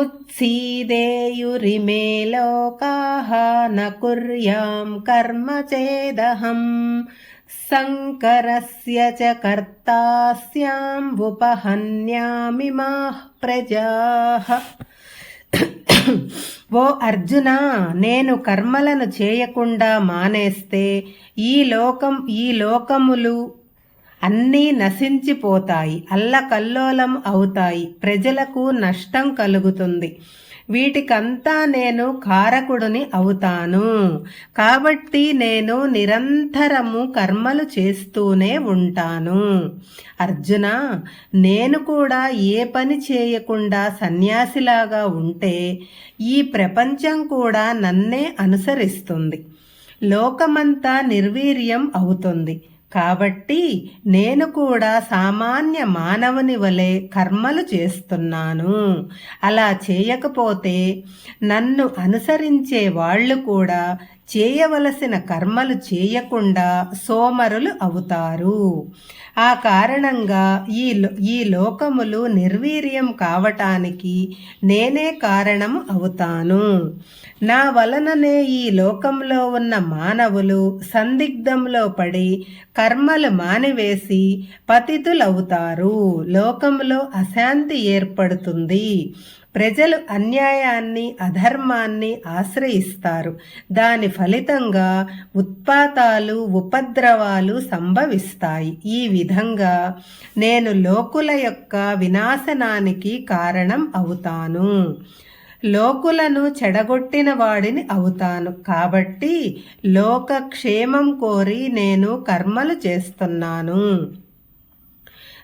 उत्सीदेयुरिमे लोकाः न कुर्यां कर्म चेदहम् शङ्करस्य च कर्तास्याम् उपहन्यामिमाः ప్రజాః ఓ అర్జున నేను కర్మలను చేయకుండా మానేస్తే ఈ లోకం ఈ లోకములు అన్నీ నశించిపోతాయి అల్లకల్లోలం అవుతాయి ప్రజలకు నష్టం కలుగుతుంది. వీటికంతా నేను కారకుడిని అవుతాను. కాబట్టి నేను నిరంతరము కర్మలు చేస్తూనే ఉంటాను. అర్జున నేను కూడా ఏ పని చేయకుండా సన్యాసిలాగా ఉంటే ఈ ప్రపంచం కూడా నన్నే అనుసరిస్తుంది. లోకమంతా నిర్వీర్యం అవుతుంది. కాబట్టి నేను కూడా సామాన్య మానవుని వలె కర్మలు చేస్తున్నాను. అలా చేయకపోతే నన్ను అనుసరించే వాళ్ళు కూడా చేయవలసిన కర్మలు చేయకుండా సోమరులు అవుతారు. ఆ కారణంగా ఈ ఈ లోకములు నిర్వీర్యం కావటానికి నేనే కారణం అవుతాను. నా వలననే ఈ లోకంలో ఉన్న మానవులు సందిగ్ధంలో పడి కర్మలు మానివేసి పతితులవుతారు. లోకంలో అశాంతి ఏర్పడుతుంది. ప్రజలు అన్యాయాన్ని అధర్మాన్ని ఆశ్రయిస్తారు. దాని ఫలితంగా ఉత్పాతాలు ఉపద్రవాలు సంభవిస్తాయి. ఈ విధంగా నేను లోకుల యొక్క వినాశనానికి కారణం అవుతాను. లోకులను చెడగొట్టిన వాడిని అవుతాను. కాబట్టి లోకక్షేమం కోరి నేను కర్మలు చేస్తున్నాను.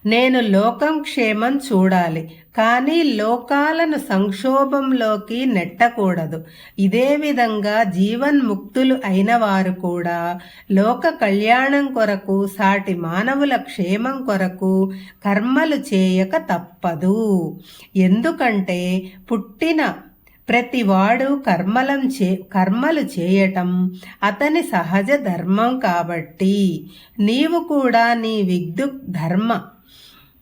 నేను లోకం క్షేమం చూడాలి. కానీ లోకాలను సంక్షోభంలోకి నెట్టకూడదు. ఇదే విధంగా జీవన్ముక్తులు అయిన వారు కూడా లోక కళ్యాణం కొరకు సాటి మానవుల క్షేమం కొరకు కర్మలు చేయక తప్పదు. ఎందుకంటే పుట్టిన ప్రతివాడు కర్మలం చే కర్మలు చేయటం అతని సహజ ధర్మం కాబట్టి. నీవు కూడా నీ విద్యుత్ ధర్మ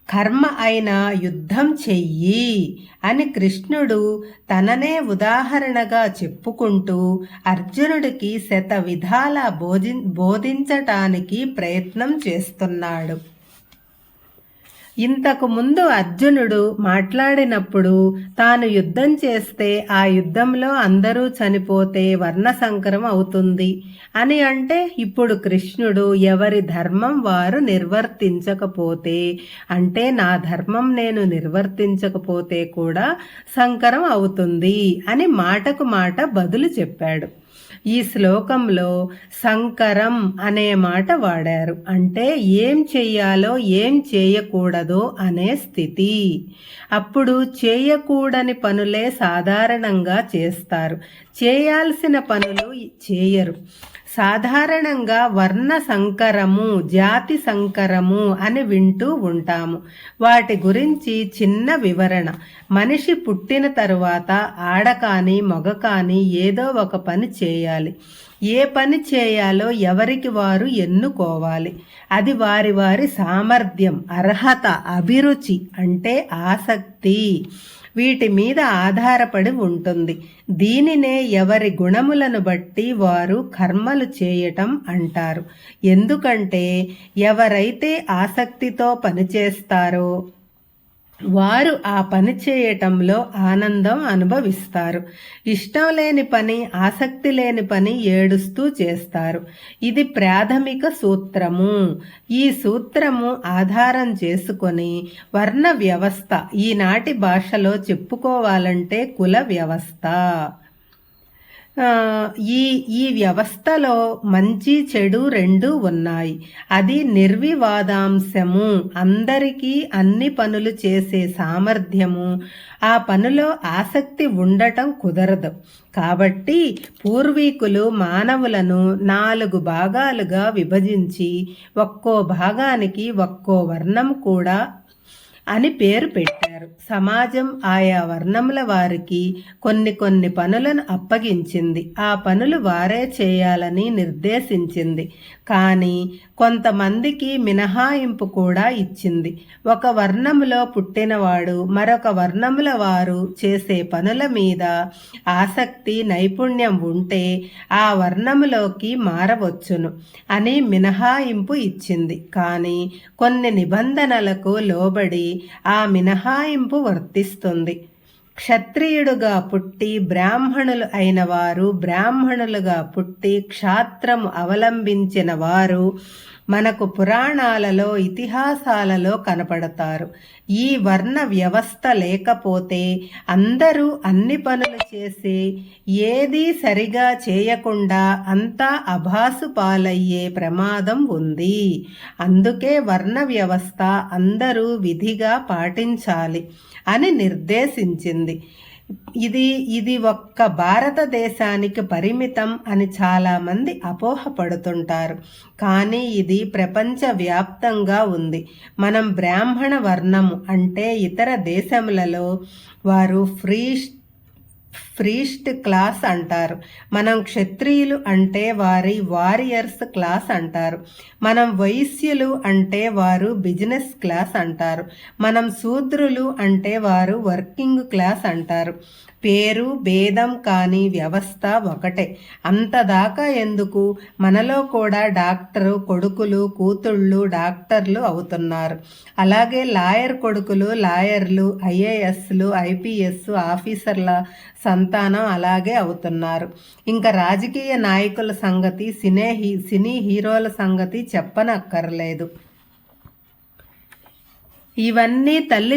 కర్మ అయిన యుద్ధం చెయ్యి అని కృష్ణుడు తననే ఉదాహరణగా చెప్పుకుంటూ అర్జునుడికి శత విధాల బోధి బోధించటానికి ప్రయత్నం చేస్తున్నాడు. ఇంతకు ముందు అర్జునుడు మాట్లాడినప్పుడు తాను యుద్ధం చేస్తే ఆ యుద్ధంలో అందరూ చనిపోతే వర్ణ సంకరం అవుతుంది. అని అంటే ఇప్పుడు కృష్ణుడు ఎవరి ధర్మం వారు నిర్వర్తించకపోతే అంటే నా ధర్మం నేను నిర్వర్తించకపోతే కూడా సంకరం అవుతుంది అని మాటకు మాట బదులు చెప్పాడు. ఈ శ్లోకంలో సంకరం అనే మాట వాడారు. అంటే ఏం చెయ్యాలో ఏం చేయకూడదో అనే స్థితి. అప్పుడు చేయకూడని పనులే సాధారణంగా చేస్తారు. చేయాల్సిన పనులు చేయరు. సాధారణంగా వర్ణ సంకరము జాతి సంకరము అని వింటూ ఉంటాము. వాటి గురించి చిన్న వివరణ. మనిషి పుట్టిన తరువాత ఆడ కానీ మగ కానీ ఏదో ఒక పని చేయాలి. ఏ పని చేయాలో ఎవరికి వారు ఎన్నుకోవాలి. అది వారి వారి సామర్థ్యం అర్హత అభిరుచి అంటే ఆసక్తి. వీటి మీద ఆధారపడి ఉంటుంది. దీనినే ఎవరి గుణములను బట్టి వారు కర్మలు చేయటం అంటారు. ఎందుకంటే ఎవరైతే ఆసక్తితో పనిచేస్తారో వారు ఆ పని చేయటంలో ఆనందం అనుభవిస్తారు. ఇష్టం లేని పని ఆసక్తి లేని పని ఏడుస్తూ చేస్తారు. ఇది ప్రాథమిక సూత్రము. ఈ సూత్రము ఆధారం చేసుకొని వర్ణ వ్యవస్థ ఈనాటి భాషలో చెప్పుకోవాలంటే కుల వ్యవస్థ. ఈ ఈ వ్యవస్థలో మంచి చెడు రెండు ఉన్నాయి. అది నిర్వివాదాంశము. అందరికీ అన్ని పనులు చేసే సామర్థ్యము. ఆ పనిలో ఆసక్తి ఉండటం కుదరదు. కాబట్టి పూర్వీకులు మానవులను నాలుగు భాగాలుగా విభజించి ఒక్కో భాగానికి ఒక్కో వర్ణం కూడా అని పేరు పెట్టారు. సమాజం ఆయా వర్ణముల వారికి కొన్ని కొన్ని పనులను అప్పగించింది. ఆ పనులు వారే చేయాలని నిర్దేశించింది. కానీ కొంతమందికి మినహాయింపు కూడా ఇచ్చింది. ఒక వర్ణములో పుట్టినవాడు మరొక వర్ణముల వారు చేసే పనుల మీద ఆసక్తి నైపుణ్యం ఉంటే ఆ వర్ణములోకి మారవచ్చును అని మినహాయింపు ఇచ్చింది. కానీ కొన్ని నిబంధనలకు లోబడి ఆ మినహాయింపు వర్తిస్తుంది. క్షత్రియుడుగా పుట్టి బ్రాహ్మణులు అయిన వారు బ్రాహ్మణులుగా పుట్టి క్షాత్రము అవలంబించిన వారు మనకు పురాణాలలో ఇతిహాసాలలో కనపడతారు. ఈ వర్ణ వ్యవస్థ లేకపోతే అందరూ అన్ని పనులు చేసి ఏదీ సరిగా చేయకుండా అంతా అభాసు పాలయ్యే ప్రమాదం ఉంది. అందుకే వర్ణ వ్యవస్థ అందరూ విధిగా పాటించాలి అని నిర్దేశించింది. ఇది ఇది ఒక్క భారతదేశానికి పరిమితం అని చాలామంది అపోహపడుతుంటారు. కానీ ఇది ప్రపంచవ్యాప్తంగా ఉంది. మనం బ్రాహ్మణ వర్ణము అంటే ఇతర దేశములలో వారు ఫ్రీ ఫ్రీస్ట్ క్లాస్ అంటారు. మనం క్షత్రియులు అంటే వారి వారియర్స్ క్లాస్ అంటారు. మనం వైశ్యులు అంటే వారు బిజినెస్ క్లాస్ అంటారు. మనం శూద్రులు అంటే వారు వర్కింగ్ క్లాస్ అంటారు. పేరు భేదం కాని వ్యవస్థ ఒకటే. అంతదాకా ఎందుకు? మనలో కూడా డాక్టరు కొడుకులు కూతుళ్ళు డాక్టర్లు అవుతున్నారు. అలాగే లాయర్ కొడుకులు లాయర్లు ఐఏఎస్లు ఐపీఎస్ ఆఫీసర్ల సంతానం అలాగే అవుతున్నారు. ఇంకా రాజకీయ నాయకుల సంగతి సినే సినీ హీరోల సంగతి చెప్పనక్కర్లేదు. ఇవన్నీ తల్లి